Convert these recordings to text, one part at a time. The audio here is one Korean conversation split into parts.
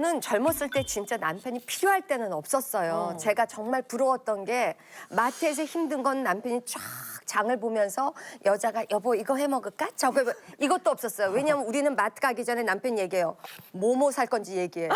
저는 젊었을 때 진짜 남편이 필요할 때는 없었어요. 제가 정말 부러웠던 게 마트에서 힘든 건 남편이 쫙 장을 보면서 여자가 여보 이거 해 먹을까? 저거 해 먹-" 이것도 없었어요. 왜냐면 우리는 마트 가기 전에 남편 얘기해요. 뭐뭐 살 건지 얘기해.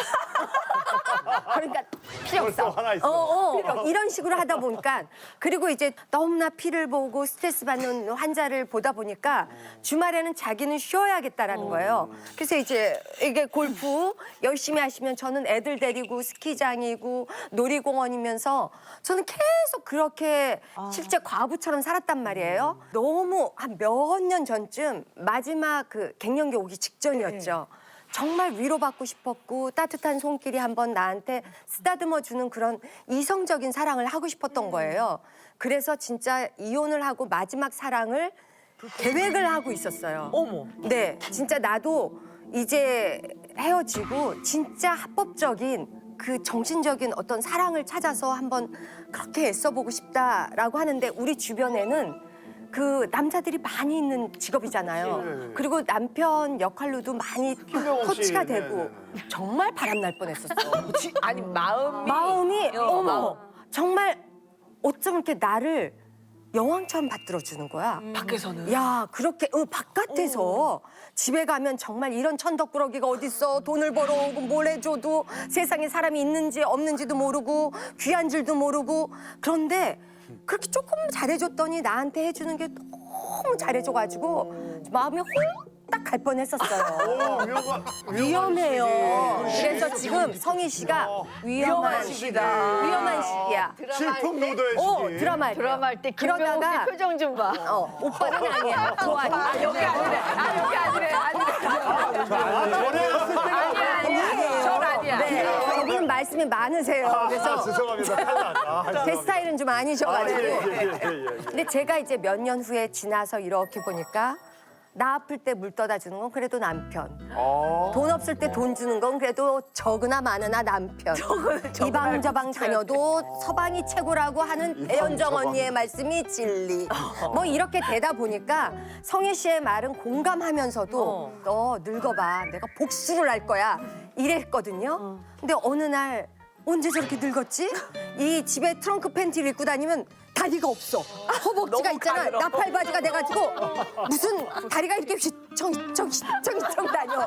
그러니까 필요 없어. 벌써 화나 있어. 어, 어. 이런 식으로 하다 보니까 그리고 이제 너무나 피를 보고 스트레스 받는 환자를 보다 보니까 주말에는 자기는 쉬어야겠다라는 거예요. 그래서 이제 이게 골프 열심히 하시면 저는 애들 데리고 스키장이고 놀이공원이면서 저는 계속 그렇게 실제 과부처럼 살았단 말이에요. 너무 한 몇 년 전쯤 마지막 그 갱년기 오기 직전이었죠. 정말 위로받고 싶었고 따뜻한 손길이 한번 나한테 쓰다듬어 주는 그런 이성적인 사랑을 하고 싶었던 거예요. 그래서 진짜 이혼을 하고 마지막 사랑을 계획을 하고 있었어요. 어머. 네, 진짜 나도 이제 헤어지고 진짜 합법적인 그 정신적인 어떤 사랑을 찾아서 한번 그렇게 애써보고 싶다라고 하는데 우리 주변에는 그 남자들이 많이 있는 직업이잖아요. 네. 그리고 남편 역할로도 많이 김명호 씨, 코치가 네, 되고 네, 정말 바람 날 뻔했었어. 지- 아니 마음이. 마음이 어, 어머. 정말 어쩜 이렇게 나를 여왕처럼 받들어 주는 거야. 밖에서는? 야 그렇게 어, 바깥에서. 집에 가면 정말 이런 천덕꾸러기가 어딨어. 돈을 벌어오고 뭘 해줘도 세상에 사람이 있는지 없는지도 모르고 귀한 줄도 모르고. 그런데 그렇게 조금 잘해줬더니 나한테 해주는 게 너무 잘해줘가지고 마음이 홀딱 갈 뻔했었어요. 오, 위험한, 위험해요. 그래서 지금 성희 씨가 위험한 위험한 시기다. 위험한 시기야. 질풍 노도의 어 시기. 드라마 할 때. 드라마 할 때 김병호 그러다가 씨 표정 좀 봐. 어 오빠는 아니야. 좋아하니. 아 여기 아니래 아 여기 아니래 아니래 아니야 말씀이 많으세요. 아, 그래서 죄송합니다. 탈락. 아, 제 죄송합니다. 스타일은 좀 아, 아니셔가지고. 예, 예, 예, 예, 예. 근데 제가 이제 몇 년 후에 지나서 이렇게 보니까 나 아플 때 물 떠다 주는 건 그래도 남편. 어. 돈 없을 때 돈 주는 건 그래도 적으나 많으나 남편. 이방 저방 자녀도 서방이 최고라고 하는 애연정 저방. 언니의 말씀이 진리. 뭐 이렇게 되다 보니까 성희 씨의 말은 공감하면서도 너 늙어봐. 내가 복수를 할 거야. 이랬거든요. 근데 어느 날 언제 저렇게 늙었지? 이 집에 트렁크 팬티를 입고 다니면 다리가 없어. 허벅지가 너무 있잖아. 가늘어. 나팔 바지가 돼가지고 무슨 다리가 이렇게 휘청휘청 휘청휘청 다녀.